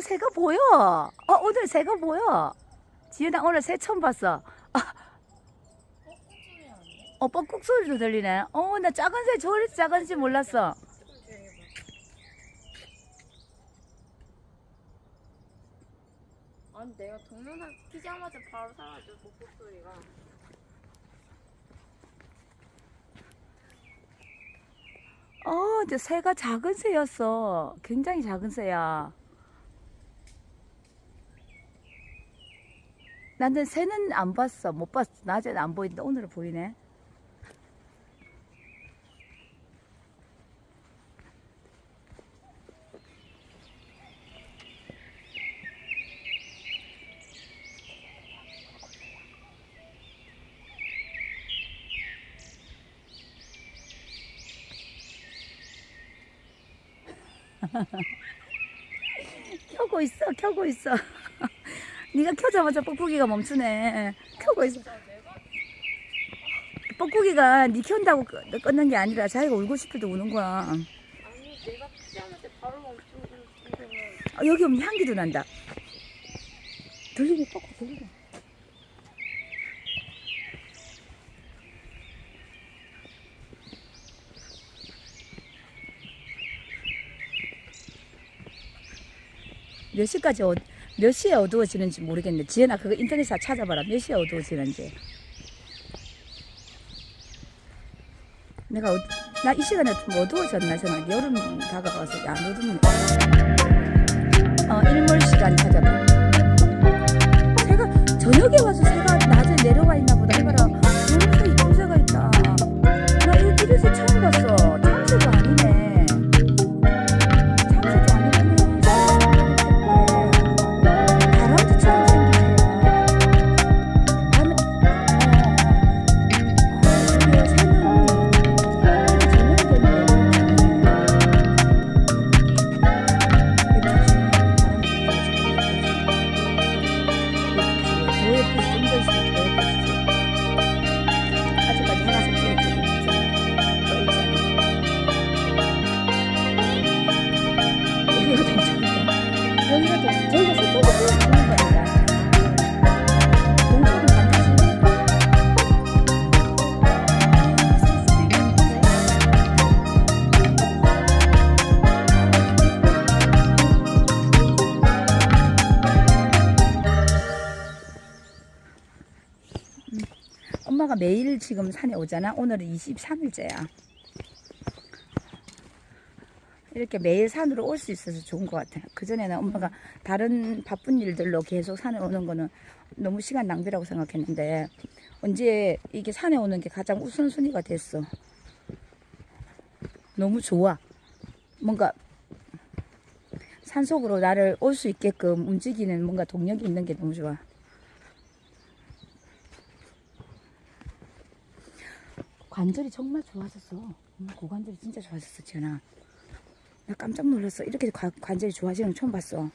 새가 보여. 어, 오늘 새가 보여. 지은아, 오늘 새 처음 봤어. 어, 뻐꾹 소리도 들리네. 어, 나 작은 새 저리 작은 지 몰랐어. 아니 내가 동영상 키자마자 바로 사라져 목소리가 어, 저 새가 작은 새였어. 굉장히 작은 새야. 나는 새는 안 봤어. 못 봤어. 낮에는 안 보이는데 오늘은 보이네. 켜고 있어, 켜고 있어. 네가 켜자마자 뻑뻑이가 멈추네. 켜고 있어. 뻑뻑이가 네 켠다고 끄- 끊는 게 아니라 자기가 울고 싶을 때 우는 거야. 멈추고 있으면 아, 여기 오면 향기도 난다. 들리게 뻑뻑 들리게. 몇 시까지 어, 몇 시에 어두워지는지 모르겠네. 지연아 그거 인터넷에 찾아봐라. 몇 시에 어두워지는지. 내가 나이 시간에 좀 어두워졌나 생각. 여름 다가가서 안 어둡네. 어, 일몰 시간 찾아봐. 새가 저녁에 와서 새가 낮에 내려와 있나 보다. 해봐라. 지금 산에 오잖아. 오늘은 23일째야. 이렇게 매일 산으로 올 수 있어서 좋은 것 같아. 그전에는 엄마가 다른 바쁜 일들로 계속 산에 오는 거는 너무 시간 낭비라고 생각했는데, 언제 이게 산에 오는 게 가장 우선순위가 됐어. 너무 좋아. 뭔가 산속으로 나를 올 수 있게끔 움직이는 뭔가 동력이 있는 게 너무 좋아. 관절이 정말 좋아졌어. 음, 고관절이 진짜 좋아졌어, 지연아. 나 깜짝 놀랐어. 이렇게 관, 관절이 좋아지는 거 처음 봤어.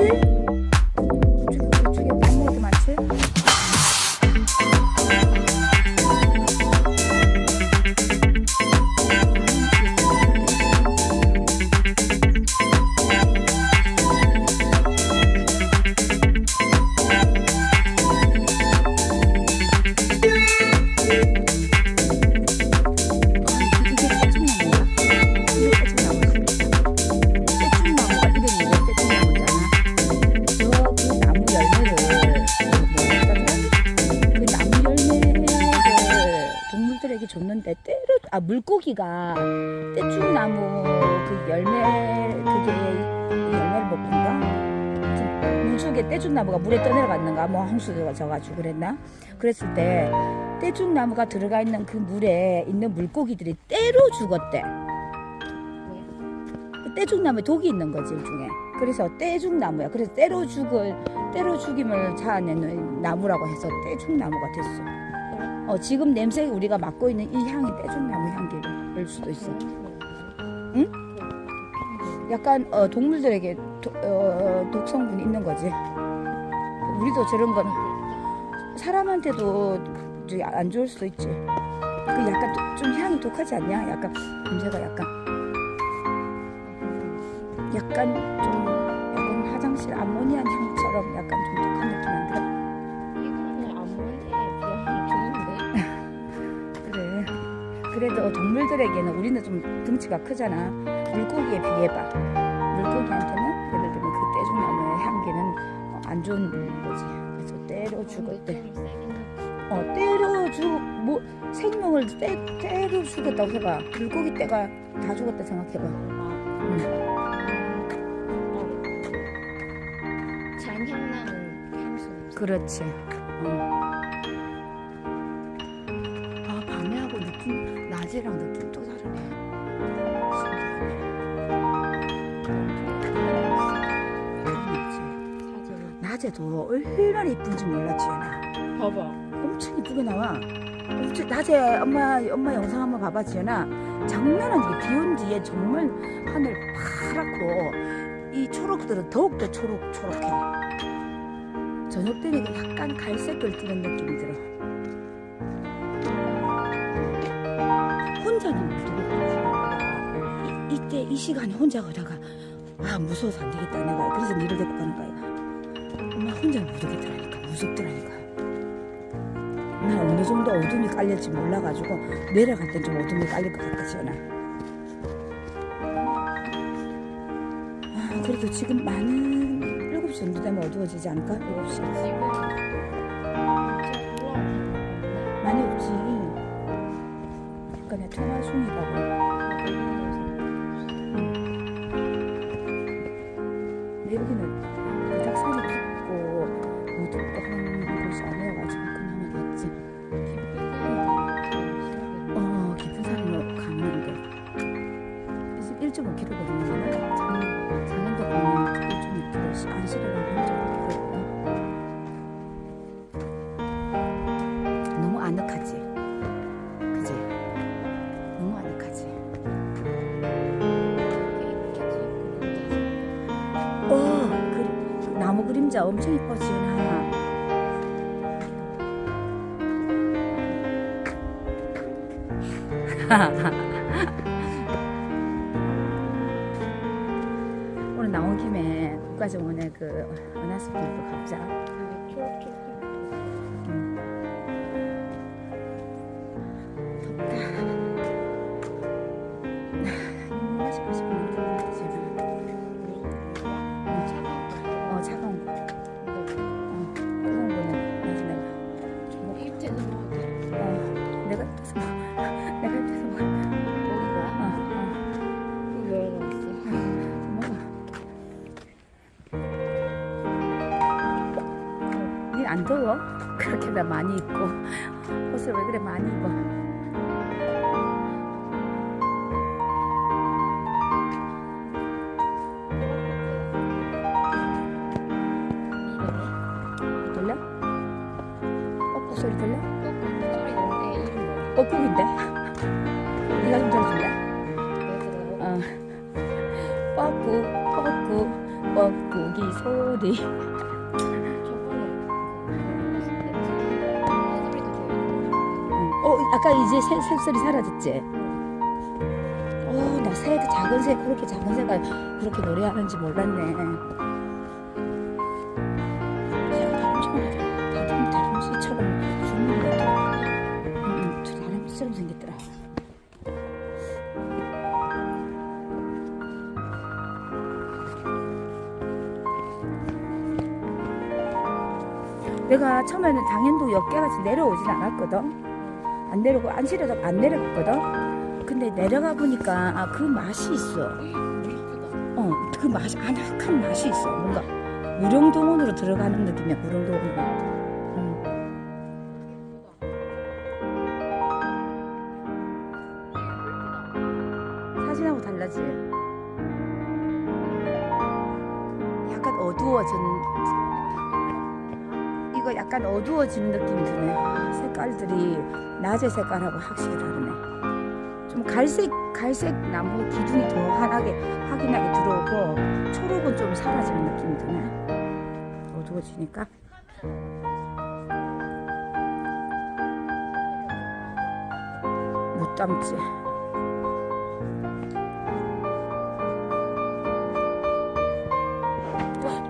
많 물고기가 떼죽나무 그 열매 그게 열매를 먹는가? 하여튼 물속에 떼죽나무가 물에 떠내려갔는가? 뭐 홍수가 져가지고 그랬나? 그랬을 때 떼죽나무가 들어가 있는 그 물에 있는 물고기들이 때로 죽었대. 그 떼죽나무에 독이 있는 거지 일종의. 그래서 떼죽나무야. 그래서 때로 죽을 때로 죽임을 자아내는 나무라고 해서 떼죽나무가 됐어. 어, 지금 냄새 우리가 맡고 있는 이 향이 떼죽나무 향기 일 수도 있어. 약간 어, 동물들에게 도, 어, 독성분이 있는 거지. 우리도 저런 거는 사람한테도 안 좋을 수도 있지. 그 약간 도- 좀 향이 독하지 않냐? 약간 냄새가 약간 약간 좀 약간 화장실 암모니아 향처럼 약간 그래도 동물들에게는 우리는 좀 등치가 크잖아. 물고기에 비해봐. 물고기한테는 예를 들면 그 떼죽나무의 향기는 어, 안 좋은 거지. 그래서 때려 죽었대. 좀 세긴 하다. 어, 때려 죽, 뭐, 생명을 때, 때려 죽었다고 해봐. 물고기 떼가 다 죽었다 생각해봐. 응. 냄새. 그렇지. 낮에도 얼마나 이쁜지 몰랐지, 나. 봐봐. 엄청 이쁘게 나와. 엄청 낮에 엄마 엄마 영상 한번 봐봐 지연아. 장난 아니게 비온 뒤에 정말 하늘 파랗고 이 초록들은 더욱더 초록 초록해. 저녁 되니까 약간 갈색을 띠는 느낌이 들어. 혼자는 이때 이 시간에 혼자 가다가 아 무서워서 안 되겠다 내가 그래서 니를 데리고 가는 거야. 혼자 못 오겠더라니까 무섭더라니까. 나 어느 정도 어둠이 깔릴지 몰라가지고 내려갈 땐 좀 어둠이 깔릴 것 같다 지연아 아, 그래도 지금 많은 7시 정도 되면 어두워지지 않을까? 7시 지금 엄청 이뻐, 지은아. 오늘 나온 김에 국가정원에 그 은하수길도 가보자. 이제 새, 새소리 사라졌지? 어 나 새, 작은 새 그렇게 작은 새가 그렇게 노래하는지 몰랐네 새가 다람쥐만 다른 다람쥐처럼 죽는 것 같아 응, 응, 다람쥐처럼 생겼더라 내가 처음에는 당연도 역계같이 내려오진 않았거든. 안 내려고 안실에서 안 내려갔거든. 근데 내려가 보니까 아, 그 맛이 있어. 어, 그 맛이 아늑한 맛이 있어. 뭔가 무령동원으로 들어가는 느낌이야. 무령동원. 음. 사진하고 달라지. 약간 어두워진 이거 약간 어두워지는 느낌이 드네. 아, 색깔들이 낮의 색깔하고 확실히 다르네. 좀 갈색 갈색 나무 기둥이 더 환하게 확인하게 들어오고 초록은 좀 사라지는 느낌이 드네. 어두워지니까. 못 담지.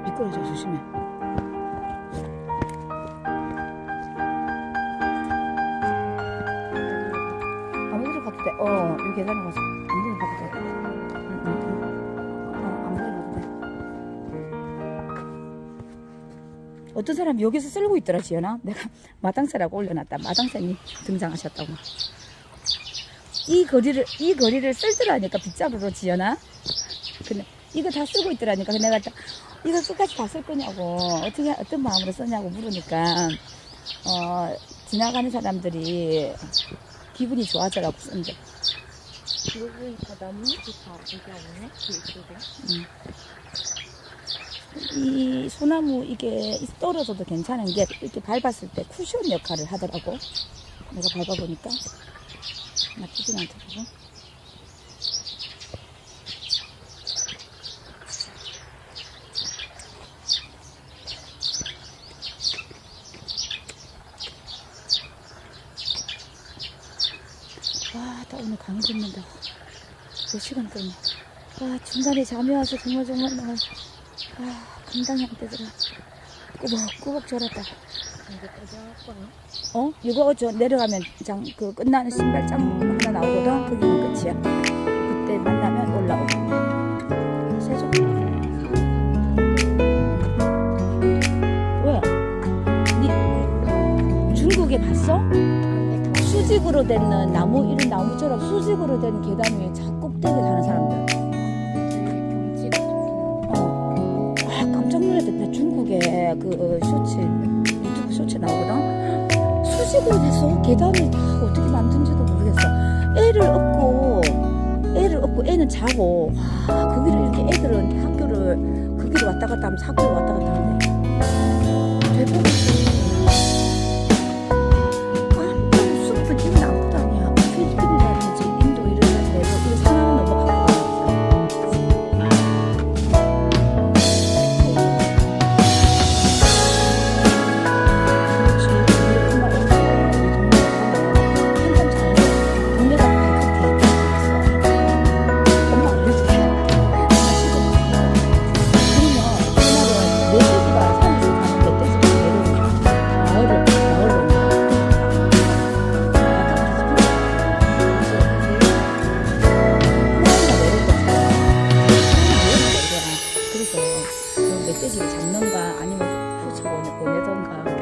미끄러져 조심해. 여기 계단에 가서 아무 데나 가도 돼. 응, 응, 응. 어, 아무 데나 가도 돼. 어떤 사람이 여기서 쓸고 있더라, 지연아. 내가 마당새라고 올려놨다. 마당새님 등장하셨다고. 이 거리를, 이 거리를 쓸더라니까, 빗자루로, 지연아. 근데 이거 다 쓰고 있더라니까. 내가 딱, 이거 끝까지 다 쓸 거냐고, 어떻게, 어떤 마음으로 쓰냐고 물으니까, 어, 지나가는 사람들이 기분이 좋아져라고 쓴대. 그러고 보니까 나무도 다 여기 없네? 그 이쪽에. 이 소나무 이게 떨어져도 괜찮은 게 이렇게 밟았을 때 쿠션 역할을 하더라고. 내가 밟아보니까 나쁘진 않더라고. 와, 나 오늘 강의 듣는다고. 몇 시간 동안. 와, 중간에 잠이 와서 정말 정말 정말. 아, 감당이 안 되더라. 꾸벅꾸벅 졸았다. 어? 이거 저 내려가면 장, 그 끝나는 신발장 하나 나오거든? 거기는 끝이야. 그때 만나면 올라오고. 세종. 봤어? 수직으로 된 나무, 이런 나무처럼 수직으로 된 계단 위에 자 꼭대기에 사는 사람들. 어. 아, 깜짝 놀랐다. 나 중국에 그 어, 쇼츠, 유튜브 쇼츠 나오거든? 수직으로 돼서 계단을 다 어떻게 만든지도 모르겠어. 애를 업고, 애를 업고 애는 자고, 와, 거기를 이렇게 애들은 학교를, 거기로 왔다 갔다 하면서 학교로 왔다 갔다 하네. 깜 있는가 아니면 그 붙여보내던가.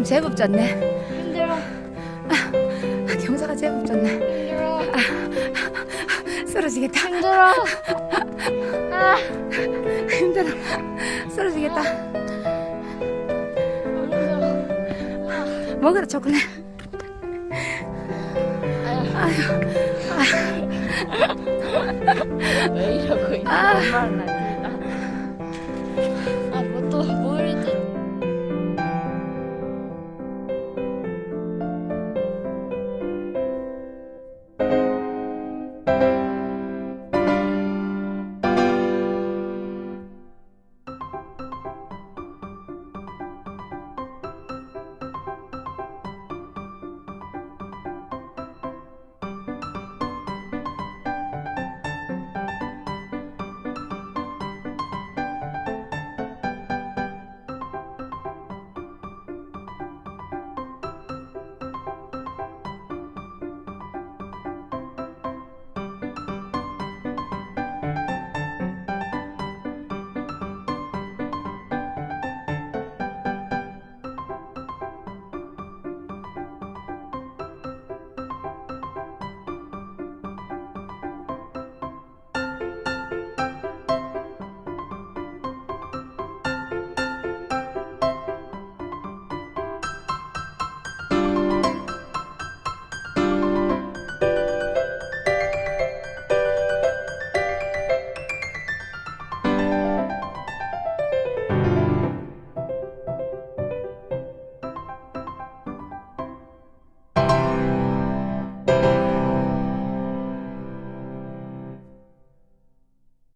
좀 제법 졌네. 힘들어. 아, 아 경사가 제법 졌네. 힘들어. 아, 쓰러지겠다. 힘들어. 아, 아. 힘들어. 쓰러지겠다. 힘들어. 먹으라 초콜릿. 아휴, 왜 이러고 있는 엄마 나.